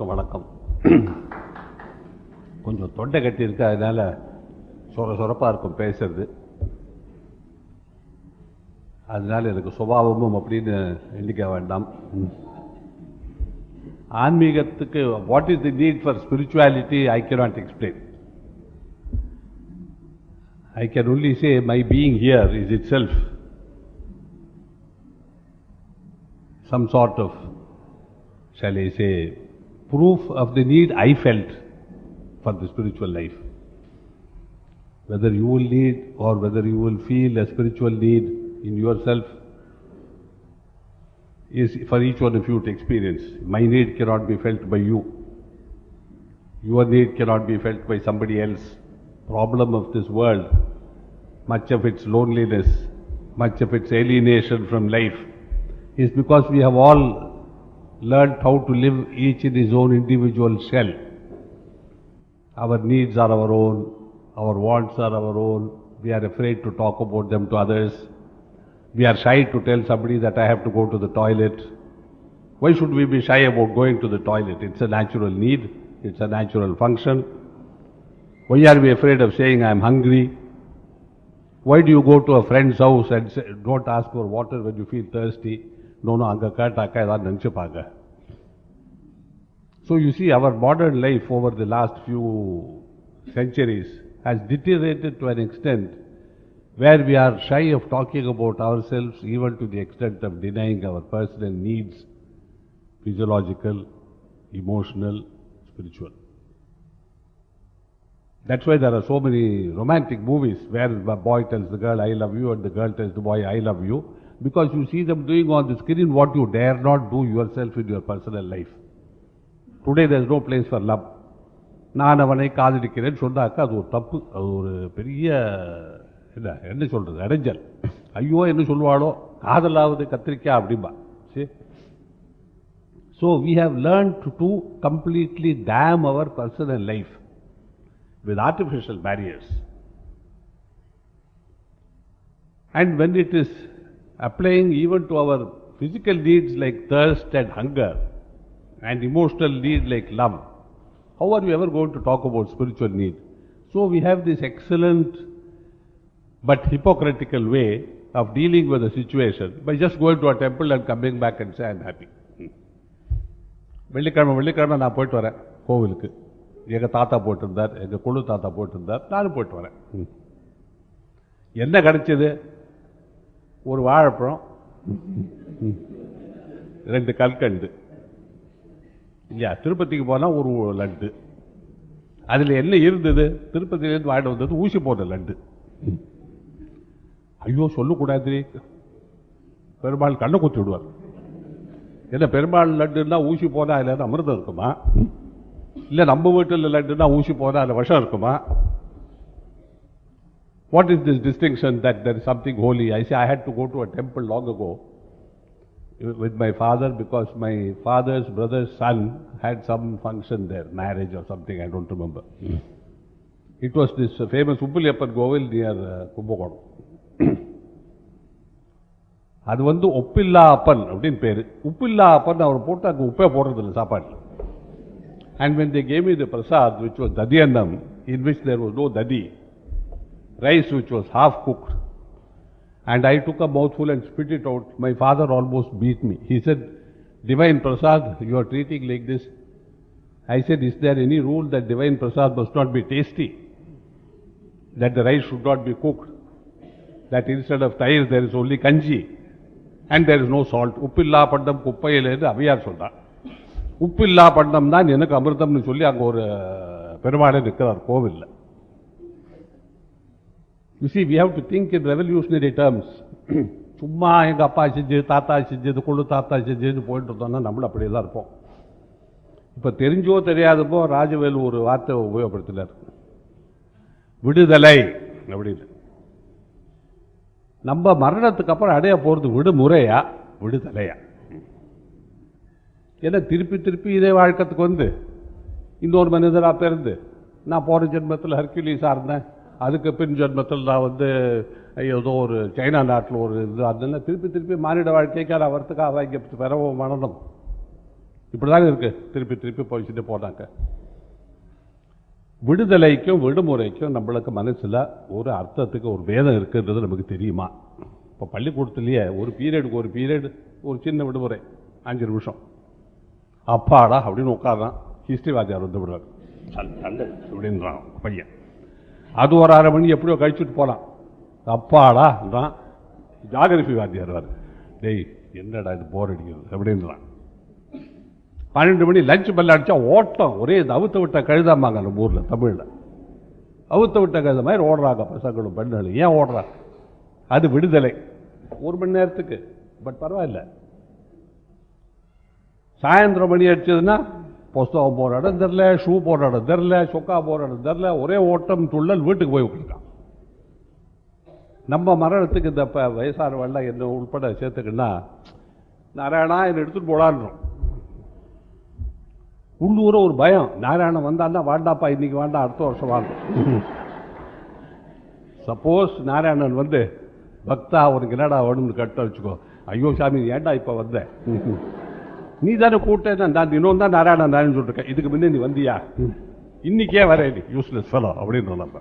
எல்லோருக்கும் வணக்கம். கொஞ்சம் தொண்டை கட்டி அதனால் அதனால சொர சொரப்பாக இருக்கும் பேசுறது. அதனால எனக்கு சுபாவமும் அப்படின்னு எண்ணிக்க வேண்டாம். ஆன்மீகத்துக்கு what is the need for spirituality I cannot I can can only say my being here is itself. Some sort of, shall I say, proof of the need I felt for the spiritual life. Whether you will need or whether you will feel a spiritual need in yourself is for each one of you to experience. My need cannot be felt by you. Your need cannot be felt by somebody else. Problem of this world, much of its loneliness, much of its alienation from life, is because we have all learned how to live each in his own individual shell. Our needs are our own, our wants are our own, we are afraid to talk about them to others. We are shy to tell somebody that I have to go to the toilet. Why should we be shy about going to the toilet? It's a natural need, it's a natural function. Why are we afraid of saying I am hungry? Why do you go to a friend's house and say, don't ask for water when you feel thirsty? No, no, அங்க கேட்டாக்கா ஏதாவது நினச்சிப்பாங்க So you see, our modern life over the last few centuries has deteriorated to an extent where we are shy of talking about ourselves even to the extent of denying our personal needs, physiological, emotional, spiritual. That's why there are so many romantic movies where the boy tells the girl, I love you, and the girl tells the boy, I love you, Because you see them doing on the screen what you dare not do yourself in your personal life. Today there no place for love நான் அவனை காதலிக்கிறேன் சொன்னாக்கா அது ஒரு தப்பு அது ஒரு பெரிய என்ன என்ன சொல்கிறது இடைஞ்சல் ஐயோ என்ன சொல்லுவாளோ காதலாவது கத்திரிக்கா அப்படிம்பா சரி so we have learn to completely dam our personal life with artificial barriers and when it is applying even to our physical needs like thirst and hunger and emotional need like love, how are we ever going to talk about spiritual need? So we have this excellent but hypocritical way of dealing with the situation by just going to a temple and coming back and say, I'm happy. வெள்ளிக்கிழமை வெள்ளிக்கிழமை நான் போயிட்டு வரேன் கோவிலுக்கு எங்கள் தாத்தா போட்டிருந்தார் எங்கள் குழு தாத்தா போட்டிருந்தார் நானும் போயிட்டு வரேன் ம். என்ன கிடைச்சது ஒரு வாழைப்பழம். ரெண்டு கல்கண்டு. இல்லையா திருப்பதிக்கு போனால் ஒரு லட்டு. அதில் என்ன இருந்தது? திருப்பதியிலேருந்து வாங்கிட்டு வந்தது ஊசி போட்ட லட்டு. ஐயோ சொல்லக்கூடாது. பெருமாள் கண்ணை குத்தி விடுவார். என்ன பெருமாள் லட்டுன்னா ஊசி போனால் அதில் இருந்து அமிர்தம் இருக்குமா? இல்லை நம்ம வீட்டில் லட்டுன்னா ஊசி போனால் அதில் விஷம் இருக்குமா? What is this distinction that there is something holy I say I had to go to a temple long ago with my father because my father's brother's son had some function there, marriage or something, I don't remember. It was this uh, famous Uppiliyappan Govil near uh, Kumbakonam. அது வந்து ஒப்பில்லா அப்பன் அப்படின்னு பேரு உப்பில்லா அப்பன் அவர் போட்டு அங்கே உப்பே போடுறது இல்லை சாப்பாடு and when they gave me the prasad which was dadiyannam in which there was no dadi rice which was half cooked and I took a mouthful and spit it out. My father almost beat me. He said, Divine Prasad, you are treating like this. I said, Is there any rule that Divine Prasad must not be tasty? That the rice should not be cooked? That instead of tires there is only kanji and there is no salt. உப்பில்லா பண்டம் குப்பையிலேருந்து அவையார் சொல்றார் உப்பில்லா பண்டம் தான் எனக்கு அமிர்தம்னு சொல்லி அங்கே ஒரு பெருமாளே நிற்கிறார் கோவில்ல You see, we have to think in revolutionary terms. சும்மா எங்கள் அப்பா செஞ்சு தாத்தா செஞ்சது கொள்ளு தாத்தா செஞ்சதுன்னு போயிட்டு இருந்தோம்னா நம்மளும் அப்படியே தான் இருப்போம். இப்போ தெரிஞ்சோ தெரியாதப்போ ராஜவேலு ஒரு வார்த்தை உபயோகப்படுத்தினார். விடுதலை அப்படின்னு. நம்ம மரணத்துக்கு அப்புறம் அடைய போகிறது விடுமுறையா? விடுதலையா? ஏன்னா திருப்பி திருப்பி இதே வாழ்க்கத்துக்கு வந்து இன்னொரு மனிதராக பிறந்து நான் போன ஜென்மத்தில் ஹர்குலிஸாக இருந்தேன். அதுக்கு பின் ஜென்மத்தில் நான் வந்து ஏதோ ஒரு சைனா நாட்டில் ஒரு இது அதுல திருப்பி திருப்பி மானிட வாழ்க்கைக்கு நான் வரத்துக்காக இங்கே பிறவும் இப்படி இப்படிதாங்க இருக்கு. திருப்பி திருப்பி போயிச்சுட்டு போனாங்க. விடுதலைக்கும் விடுமுறைக்கும் நம்மளுக்கு மனசுல ஒரு அர்த்தத்துக்கு ஒரு வேதம் இருக்குன்றது நமக்கு தெரியுமா? இப்போ பள்ளிக்கூடத்துலயே ஒரு பீரியடுக்கு ஒரு பீரியடு ஒரு சின்ன விடுமுறை அஞ்சு நிமிஷம். அப்பாடா அப்படின்னு உட்காரான் ஹிஸ்ட்ரி வாத்தியார் வந்து விடுவார் சண்டை அப்படின்றான் பையன். அது ஒரு அரை மணி எப்படியோ கழிச்சுட்டு போலாம். தான் ஜாகிரபி வாத்தியார் வார் டேய் என்னடா இது போர் அடிக்கிறது அப்படின்றான். பன்னெண்டு மணி லஞ்ச் பெல்ல அடிச்சா ஓட்டம். ஒரே இது அவுத்த விட்ட கழுதாமாங்க நம்ம ஊர்ல தமிழ்ல. அவுத்த விட்ட கழுத மாதிரி ஓடுறாங்க பசங்களும் பெண்களும். ஏன் ஓடுறாங்க அது விடுதலை. ஒரு மணி நேரத்துக்கு. பட் பரவாயில்ல. சாயந்தரம் மணி அடிச்சதுன்னா புஸ்தகம் போகிற இடம் தெரில ஷூ போடுற இடம் தெரில சொக்கா போகிற இடம் தெரில ஒரே ஓட்டம் துள்ளல் வீட்டுக்கு போய் உட்காந்துட்டான். நம்ம மரணத்துக்கு இந்த ப- வயசானவெல்லாம் என்ன உள்பட சேர்த்துக்குன்னா நாராயணா என்னை எடுத்துட்டு போடான்றோம் உள்ளூர ஒரு பயம் நாராயணன் வந்தான்னா வாண்டாப்பா இன்னைக்கு வேண்டாம் அடுத்த வருஷம் வாழ்ந்தோம் சப்போஸ் நாராயணன் வந்து பக்தா உனக்கு என்னடா வேணும்னு கட்ட வச்சுக்கோ. ஐயோ சாமி ஏன்டா இப்ப வந்தேன் நீ தானே கூட்டேன் நான் இன்னொன்று தான் நாராயணன் நாராயணன் சொல்லிருக்கேன். இதுக்கு முன்னே நீ வந்தியா? இன்னைக்கே வர நீ. யூஸ்லெஸ் ஃபெலோ அப்படின்னு நம்ம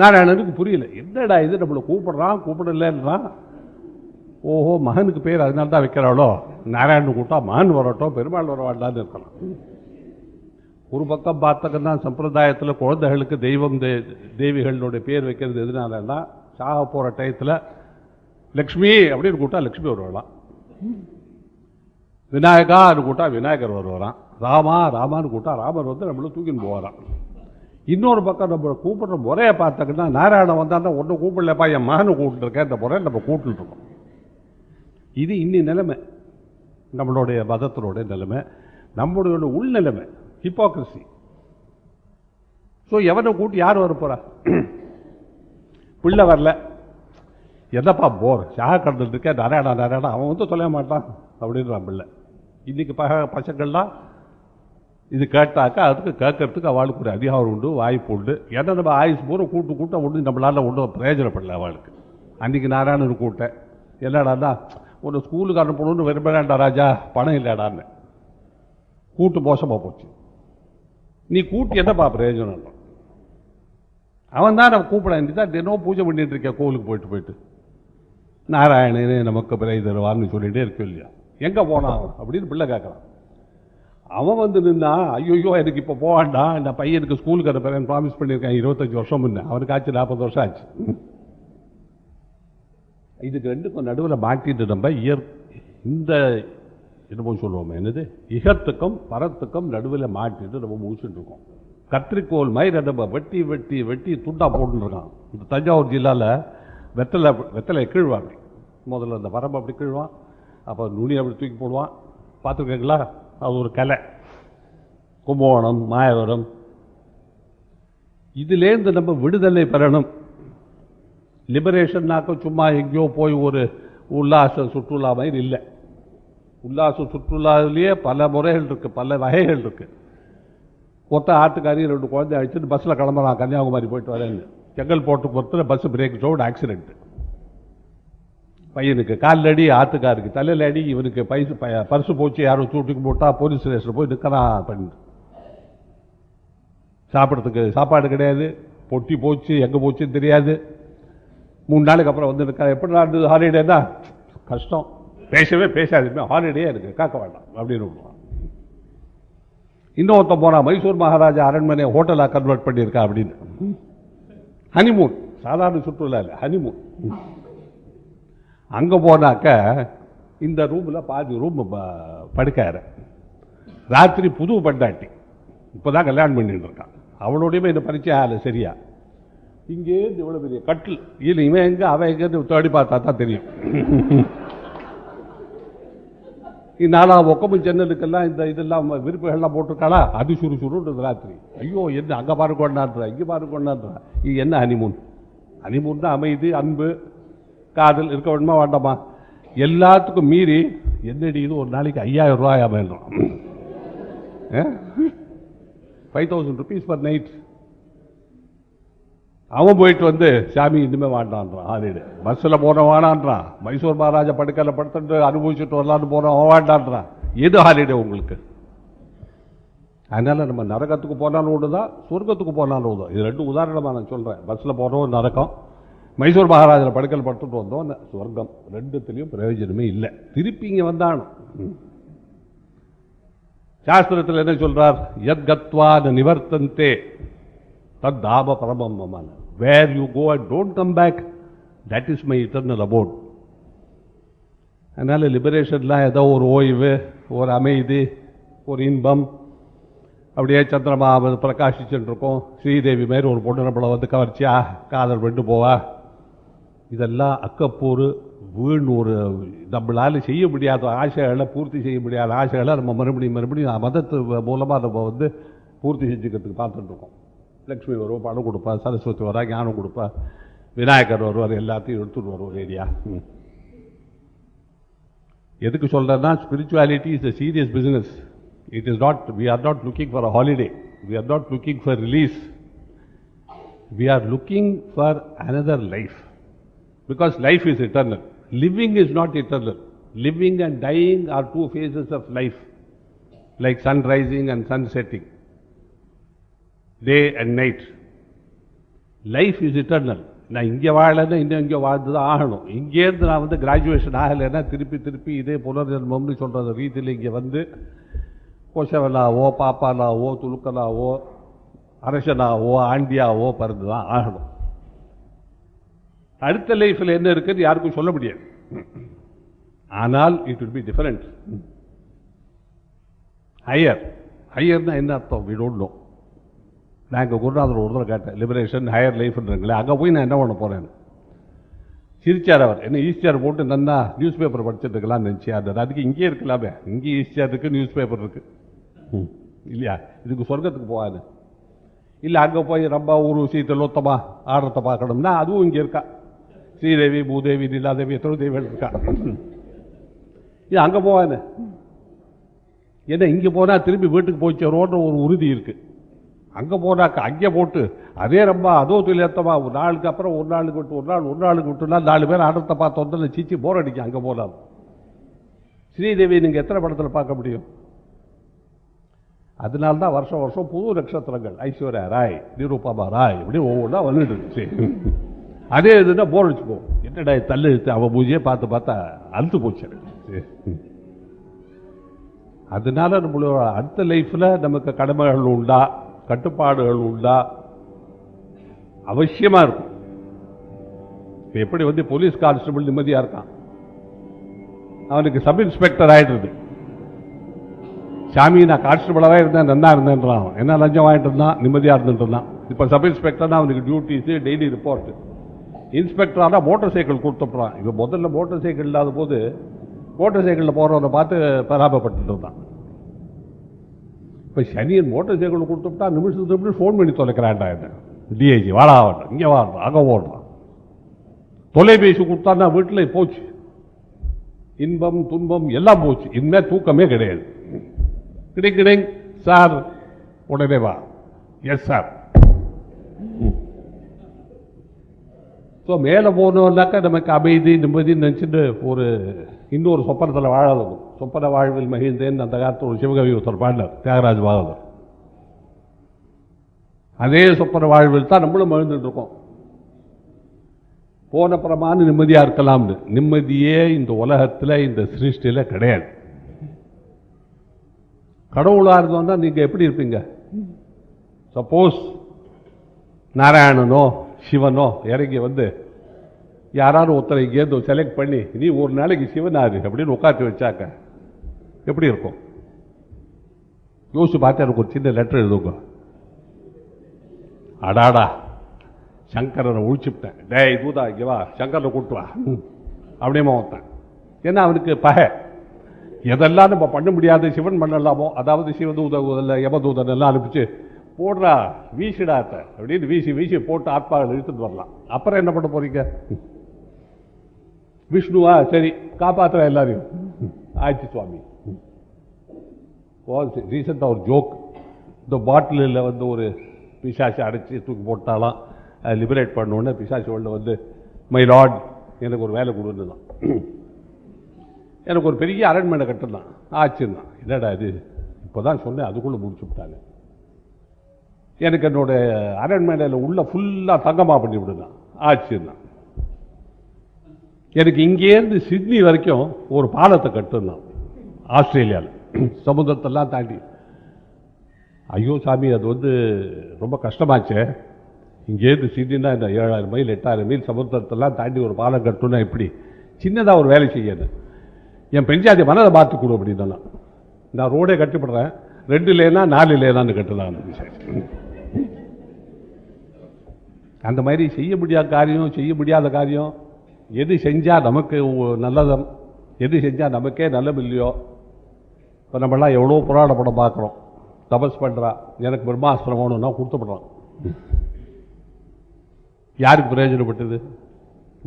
நாராயணனுக்கு புரியல. என்னடா இது? நம்மளை கூப்பிடுறான் கூப்பிடலன்றான் ஓஹோ மகனுக்கு பேர் அதனால தான் வைக்கிறாளோ? நாராயணன் கூட்டா மகன் வரட்டும் பெருமாள் வர வேண்டாம்னு இருக்கலாம். ஒரு பக்கம் பார்த்தக்கன்னா சம்பிரதாயத்தில் குழந்தைகளுக்கு தெய்வம் தே தேவிகளுடைய பேர் வைக்கிறது எதுனாலன்னா சாக போகிற டயத்தில் லக்ஷ்மி அப்படின்னு கூட்டா லக்ஷ்மி வருவாளாம். விநாயகான்னு கூட்டா விநாயகர் வருவாராம். ராமா ராமான்னு கூட்டா ராமர் வந்து நம்மள தூக்கின்னு போவாராம். இன்னொரு பக்கம் நம்ம கூப்பிடுற முறையை பார்த்தாங்கன்னா நாராயணன் வந்தான்னா ஒன்றும் கூப்பிடலப்பா என் மகனை கூப்பிட்டுருக்கேன் இந்த முறையை நம்ம கூப்பிட்டுருக்கோம் இது இன்னி நிலைமை. நம்மளுடைய மதத்தினுடைய நிலைமை நம்மளுடைய உள்நிலைமை ஹிப்போக்ரஸி ஸோ எவனை கூட்டி யார் வர போகிறா பிள்ளை வரல. என்னப்பா போர்? சாக கடந்துட்டு இருக்க நாராயணா நாராயணா அவன் வந்து சொல்ல மாட்டான் அப்படின்றான் பிள்ளை. இன்றைக்கி ப பசங்கள்லாம் இது கேட்டாக்கா அதுக்கு கேட்கறதுக்கு அவளுக்கு ஒரு அதிகாரம் உண்டு வாய்ப்பு உண்டு. ஏன்னா நம்ம ஆயுஸ் பூரா கூட்டு கூட்ட ஒன்று நம்மளால் ஒன்றும் பிரயோஜனப்படல அவளுக்கு. அன்றைக்கி நாராயணன் கூட்டேன். என்னடான்னா ஒன்று ஸ்கூலுக்கு அனுப்பணும்னு விரும்புகிறேன்டா ராஜா பணம் இல்லைடான்னு. கூட்டு மோசமாக போச்சு. நீ கூட்டி என்னப்பா பிரயோஜனம்? அவன் தான் நம்ம கூப்பிட தான் தினம் பூஜை பண்ணிட்டு இருக்க கோவிலுக்கு போயிட்டு போயிட்டு. நாராயணனே நமக்கு பிறை தருவான்னு சொல்லிகிட்டே இருக்கும் இல்லையா? எங்க போனான் அப்படின்னு பிள்ளை கேட்கறான் அவன் வந்து நின்னா ஐயோ எனக்கு இப்போ போவான்டா இந்த பையனுக்கு ஸ்கூலுக்கு அனுப்புறேன் ப்ராமிஸ் பண்ணியிருக்கேன். இருபத்தஞ்சு வருஷம் முன்ன. அவனுக்கு ஆச்சு நாற்பது வருஷம் ஆச்சு. இதுக்கு ரெண்டுக்கும் நடுவில் மாட்டிட்டு நம்ம இயற் இந்த என்னமோ சொல்லுவோமே என்னது? இகத்துக்கும் பரத்துக்கும் நடுவில் மாட்டிட்டு நம்ம முடிச்சுட்டு இருக்கோம். கத்திரிக்கோல் மாதிரி நம்ம வெட்டி வெட்டி வெட்டி துண்டா போட்டுன்னு இருக்கான். இந்த தஞ்சாவூர் ஜில்லால வெத்தலை வெத்தலை கீழ்வாங்க. முதல்ல அந்த வரம்பு அப்படி கீழ்வான். அப்போ நுனி அப்படி தூக்கி போடுவான். பார்த்துருக்கீங்களா? அது ஒரு கலை. கும்பகோணம் மாயவரம். இதுலேருந்து நம்ம விடுதலை பெறணும். லிபரேஷன்னாக்க சும்மா எங்கேயோ போய் ஒரு உல்லாச சுற்றுலா மாதிரி இல்லை. உல்லாச சுற்றுலாவிலேயே பல முறைகள் இருக்கு பல வகைகள் இருக்கு. ஒத்த ஆட்டுக்காரி ரெண்டு குழந்தை அழிச்சுட்டு பஸ்ஸில் கிளம்புறான். கன்னியாகுமரி போயிட்டு வரேன்னு. செங்கல் போட்டு பொறுத்து பஸ் பிரேக் ரோடு ஆக்சிடென்ட் பையனுக்கு காலில் அடி ஆத்துக்காருக்கு தலையில் அடி இவனுக்கு பைசு ப- பர்சு போச்சு யாரும் தூட்டுக்கு போட்டா போலீஸ் ஸ்டேஷன் போய் நிற்கிறான் பண்ணு சாப்பிட்றதுக்கு சாப்பாடு கிடையாது பொட்டி போச்சு எங்கே போச்சுன்னு தெரியாது. மூணு நாளுக்கு அப்புறம் வந்து நிற்க எப்படி நான் தான்? கஷ்டம். பேசவே பேசாதுமே ஹாலிடே எனக்கு காக்க வேண்டாம் அப்படின்னு விடுவான். இன்னொருத்தன் போனால் மைசூர் மகாராஜா அரண்மனை ஹோட்டலாக கன்வெர்ட் பண்ணியிருக்கா அப்படின்னு. ஹனிமூன் சாதாரண சுற்றுலா இல்லை ஹனிமூன் அங்கே போனாக்க இந்த ரூமில் பாதி ரூம் படுக்காரு. ராத்திரி புது பண்டாட்டி. இப்போதான் கல்யாணம் பண்ணிட்டு இருக்கான் அவளோடையுமே இந்த பரிச்சயம் ஆகலை சரியா? இங்கேருந்து இவ்வளோ பெரிய கட்டில். இல்லை இவன் எங்க அவன் எங்கேருந்து தேடி பார்த்தா தான் தெரியும். நாலா ஒக்கமு ஜன்னலுக்கெல்லாம் இந்த இதெல்லாம் விருப்புகள்லாம் போட்டிருக்காளா? அது சுறு சுருன்றது ராத்திரி. ஐயோ என்ன அங்கே பாரு கொண்டாடுறா இங்கே பாரு கொண்டாடுறா இது என்ன ஹனிமூன் ஹனிமூன் தான் அமைதி அன்பு. காதல் இருக்க வேணுமா வேண்டாமா? எல்லாத்துக்கும் மீறி என்னடி இது? ஒரு நாளைக்கு ஐயாயிரம் ரூபாய் வேணும் five thousand rupees per night அவன் போயிட்டு வந்து சாமி இனிமே வேண்டான்றான் ஹாலிடே பஸ்ஸில் போன வேணான்றான் மைசூர் மகாராஜா படுக்கையில் படுத்துட்டு அனுபவிச்சுட்டு வரலான்னு போன அவன் வேண்டான்றான் எது ஹாலிடே உங்களுக்கு? அதனால் நம்ம நரகத்துக்கு போனாலும் ஒன்று தான் சொர்க்கத்துக்கு போனாலும் ஒன்று இது ரெண்டு உதாரணமாக நான் சொல்கிறேன் பஸ்ஸில் போகிறவன் நரகம் மைசூர் மகாராஜில் படுக்கல் படுத்துட்டு வந்தோம். சொர்க்கம் ரெண்டுத்துலேயும் பிரயோஜனமே இல்லை. திருப்பி இங்கே வந்தானோ? சாஸ்திரத்தில் என்ன சொல்றார்? எத் கத்வான நிவர்த்தந்தே தத் தாப பரமம்மமான where you go and don't come back that is my eternal abode அதனால் லிபரேஷன்லாம் ஏதோ ஒரு ஓய்வு ஒரு அமைதி ஒரு இன்பம். அப்படியே சந்திரமா பிரகாஷிச்சுட்டு இருக்கோம். ஸ்ரீதேவி மாதிரி ஒரு பொண்ணு நம்மளை வந்து கவர்ச்சியா காதல் பண்ணிட்டு போவா. இதெல்லாம் அக்கப்போர் வீண் ஒரு நம்மளால் செய்ய முடியாத ஆசைகளை பூர்த்தி செய்ய முடியாத ஆசைகளை நம்ம மறுபடியும் மறுபடியும் மதத்து மூலமாக நம்ம வந்து பூர்த்தி செஞ்சுக்கிறதுக்கு பார்த்துட்டுருக்கோம் லக்ஷ்மி வருவோம் பணம் கொடுப்பா சரஸ்வதி வரா ஞானம் கொடுப்பா விநாயகர் வருவார் எல்லாத்தையும் எடுத்துகிட்டு வருவோம் ரேடியா எதுக்கு சொல்றேன்னா spirituality is a serious business it is not we are not looking for a holiday we are not looking for release we are looking for another life because life is eternal. Living is not eternal. Living and dying are two phases of life like sun rising and sun setting day and night. Life is eternal நான் இங்கே வாழலைன்னா இன்னும் இங்கே வாழ்ந்து தான் ஆகணும் இங்கேருந்து நான் வந்து கிராஜுவேஷன் ஆகலைன்னா திருப்பி திருப்பி இதே புனர்ஜென்மம்னு சொல்கிற ரீதியில் இங்கே வந்து கோஷவனாவோ பாப்பானாவோ துலுக்கனாவோ அரசனாவோ ஆண்டியாவோ பிறந்து தான் ஆகணும். அடுத்த லைஃப்பில் என்ன இருக்குன்னு யாருக்கும் சொல்ல முடியாது. ஆனால் it will be different higher ஹையர்னா என்ன அர்த்தம்? வி டோன்ட் நோ நான் எங்கள் குருநாதர் ஒரு தடவை கேட்டேன் லிபரேஷன் ஹையர் லைஃப்ன்றீங்களே அங்கே போய் நான் என்ன பண்ண போறேன் சிரிச்சார் அவர் என்ன ஈஸ்டியார் போட்டு நன்னா நியூஸ் பேப்பர் படிச்சுட்டு இருக்கலாம்னு நினச்சி அதுக்கு இங்கேயே இருக்கலாமே இங்கே ஈஸ்டியார் இருக்கு நியூஸ் பேப்பர் இருக்கு. ம். இல்லையா? இதுக்கு சொர்க்கத்துக்கு போகாது. இல்லை அங்கே போய் ரொம்ப ஊர்வசி திலோத்தமா ஆடுறத பார்க்கணும்னா அதுவும் இங்கே இருக்கா? ஸ்ரீதேவி பூதேவி லீலாதேவி எத்தனை தேவிகள் இருக்கா? இது அங்கே போவாங்க ஏன்னா இங்கே போனால் திரும்பி வீட்டுக்கு போய் சேருவோன்ற ஒரு உறுதி இருக்கு. அங்கே போனாக்கா அங்கே போட்டு அதே ரொம்ப அதோ துல்லியத்தமா ஒரு நாளுக்கு அப்புறம் ஒரு நாளுக்கு விட்டு ஒரு நாள் ஒரு நாளுக்கு விட்டுனா நாலு பேர் ஆடத்தை பார்த்து சீச்சி போர் அடிக்கும் அங்கே போனால் ஸ்ரீதேவி நீங்கள் எத்தனை படத்தில் பார்க்க முடியும்? அதனால தான் வருஷம் வருஷம் புது நட்சத்திரங்கள். ஐஸ்வர்யா ராய் நிரூபமா ராய் இப்படி ஒவ்வொன்றா வந்துட்டு இருந்துச்சு அதே இதுன்னா போர் அடிச்சுப்போ என்னடா தள்ளு இழுத்து அவ பூஜையை பார்த்து பார்த்தா அழுத்து போச்சு அதனால நம்மளோட அடுத்த லைஃப்ல நமக்கு கடமைகள் உண்டா கட்டுப்பாடுகள் உண்டா? அவசியமா இருக்கும். இப்போ எப்படி வந்து போலீஸ் கான்ஸ்டபிள் நிம்மதியா இருக்கான்? அவனுக்கு சப் இன்ஸ்பெக்டர் ஆகிடுது சாமி நான் கான்ஸ்டபிளாவே இருந்தேன் நல்லா இருந்தேன்றான் என்ன லஞ்சம் வாங்கிட்டு இருந்தான்? நிம்மதியா இருந்துட்டு இருந்தான். இப்போ சப் இன்ஸ்பெக்டர்னா அவனுக்கு டியூட்டிஸு டெய்லி ரிப்போர்ட்டு இன்ஸ்பெக்டர் ஆனால் சைக்கிள் கொடுத்துட்றான் இவன் முதல்ல மோட்டர் சைக்கிள் இல்லாத போது மோட்டர் சைக்கிளில் போகிறவனை பார்த்து பராபப்பட்டு இருந்தான். இப்போ சனியன் மோட்டர் சைக்கிள் கொடுத்துட்டா நிமிஷத்துக்கு நிமிஷம் ஃபோன் பண்ணி தொலைக்கிறான்டா என்ன? டிஐஜி வாடா வாடுறான் இங்கே வாடுறான் அங்கே ஓடுறான் தொலைபேசி கொடுத்தான்னா வீட்டில் போச்சு. இன்பம் துன்பம் எல்லாம் போச்சு. இனிமேல் தூக்கமே கிடையாது. கிடைங் கிடைங் சார் உடனே வா. எஸ் சார் ஸோ மேலே போனோம்னாக்கா நமக்கு அமைதி நிம்மதின்னு நினச்சிட்டு ஒரு இன்னொரு சொப்பனத்தில் வாழணும் சொப்பன வாழ்வில் மகிழ்ந்தேன் அந்த காலத்தில் ஒரு சிவகவி ஒருத்தர் பாடினார் தியாகராஜ் பாகவதர் அதே சொப்பன வாழ்வில் தான் நம்மளும் மகிழ்ந்துட்டு இருக்கோம் போன பிரமாணம் நிம்மதியாக இருக்கலாம்னு. நிம்மதியே இந்த உலகத்தில் இந்த சிருஷ்டியில் கிடையாது. கடவுளாக இருந்தோம்னா நீங்கள் எப்படி இருப்பீங்க? சப்போஸ் நாராயணனோ சிவனோ இறங்கி வந்து யாராவது ஒருத்தரை இங்கேருந்து செலக்ட் பண்ணி நீ ஒரு நாளைக்கு சிவனாரு அப்படின்னு உட்காந்து வச்சாக்க எப்படி இருக்கும் யோசிச்சு பார்த்து எனக்கு ஒரு சின்ன லெட்டர் எழுதுங்க அடாடா சங்கரனை ஒழிச்சுட்டேன் டேய் தூதா இங்கே வா சங்கரனை கூட்டு வா அப்படியே ஒருத்தன் ஏன்னா அவனுக்கு பகை எதெல்லாம் நம்ம பண்ண முடியாது சிவன் பண்ணலாமோ அதாவது சிவதூத யமதூதன் எல்லாம் அனுப்பிச்சு போடுறா வீசிடாத்த அப்படின்னு வீசி வீசி போட்டு ஆத்மாவில் இழுத்துட்டு வரலாம். அப்புறம் என்ன பண்ண போறீங்க? விஷ்ணுவா? சரி காப்பாத்துற எல்லாரையும். ஆயிடுச்சு சுவாமி. ரீசெண்டாக ஒரு ஜோக் இந்த பாட்டிலில் வந்து ஒரு பிசாசி அடைச்சி தூக்கி போட்டாலாம். லிபரேட் பண்ணோன்னே பிசாசி உள்ள வந்து மை லார்ட் எனக்கு ஒரு வேலை கொடுன்னு தான் எனக்கு ஒரு பெரிய அரண்மனை கட்டுந்தான் ஆச்சுன்னா என்னடா இது? இப்போ தான் சொன்னேன் அதுக்குள்ளே முடிச்சு விட்டாங்க எனக்கு என்னோட அரண்மனையில் உள்ள ஃபுல்லாக தங்கமாக பண்ணி விடுங்க. ஆச்சுன்னா எனக்கு இங்கேருந்து சிட்னி வரைக்கும் ஒரு பாலத்தை கட்டுனான் ஆஸ்திரேலியாவில் சமுதிரத்தெல்லாம் தாண்டி. ஐயோ சாமி அது வந்து ரொம்ப கஷ்டமாச்சே. இங்கேருந்து சிட்னினா இந்த ஏழாயிரம் மைல் எட்டாயிரம் மைல் சமுத்திரத்தெல்லாம் தாண்டி ஒரு பாலம் கட்டணும்னா எப்படி? சின்னதாக ஒரு வேலை செய்யணும். என் பெஞ்சாதி மனதை பார்த்து கொடு அப்படின்னா நான் ரோடே கட்டுப்படுறேன். ரெண்டு லேனா நாலு லேனான்னு கட்டலாம் அந்த மாதிரி செய்ய முடியாத காரியம் செய்ய முடியாத காரியம் எது செஞ்சால் நமக்கு நல்லதம் எது செஞ்சால் நமக்கே நல்லம் இல்லையோ? இப்போ நம்மளாம் எவ்வளோ புராண படம் பார்க்குறோம். தபஸ் பண்ணுறா எனக்கு பிரம்மாஸ்திரம் வேணும்னா கொடுத்துப்படுறான் யாருக்கு பிரயோஜனப்பட்டது?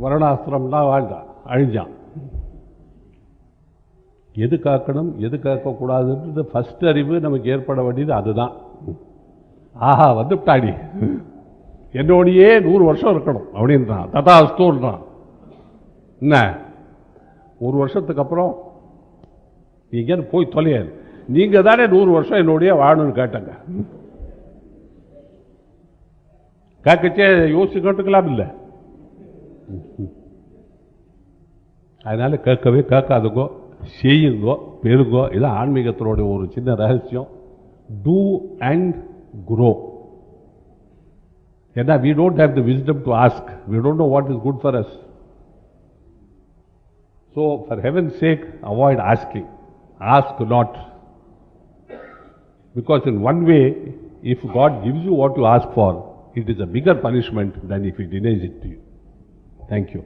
வருணாஸ்திரம்லாம் வாழ்ந்தான் அழிஞ்சான் எது காக்கணும் எது காக்கக்கூடாதுன்றது ஃபர்ஸ்ட் அறிவு நமக்கு ஏற்பட வேண்டியது அதுதான். ஆஹா வந்துட்டாடி. என்னோடையே நூறு வருஷம் இருக்கணும் அப்படின்றான் ததாஸ்தூன்றான் என்ன? ஒரு வருஷத்துக்கு அப்புறம் நீங்க போய் தொலையாது நீங்கள் தானே நூறு வருஷம் என்னுடைய வாழணும்னு கேட்டங்க. கேட்கச்சே யோசிச்சு கேட்டுக்கலாம் இல்லை. அதனால் கேட்கவே கேட்காதுங்கோ. செய்யுங்கோ பெருங்கோ இதான் ஆன்மீகத்தினுடைய ஒரு சின்ன ரகசியம். Do and grow. And uh, we don't have the wisdom to ask. We don't know what is good for us. So, for heaven's sake, avoid asking. Ask not. Because in one way, if God gives you what you ask for, it is a bigger punishment than if He denies it to you. Thank you.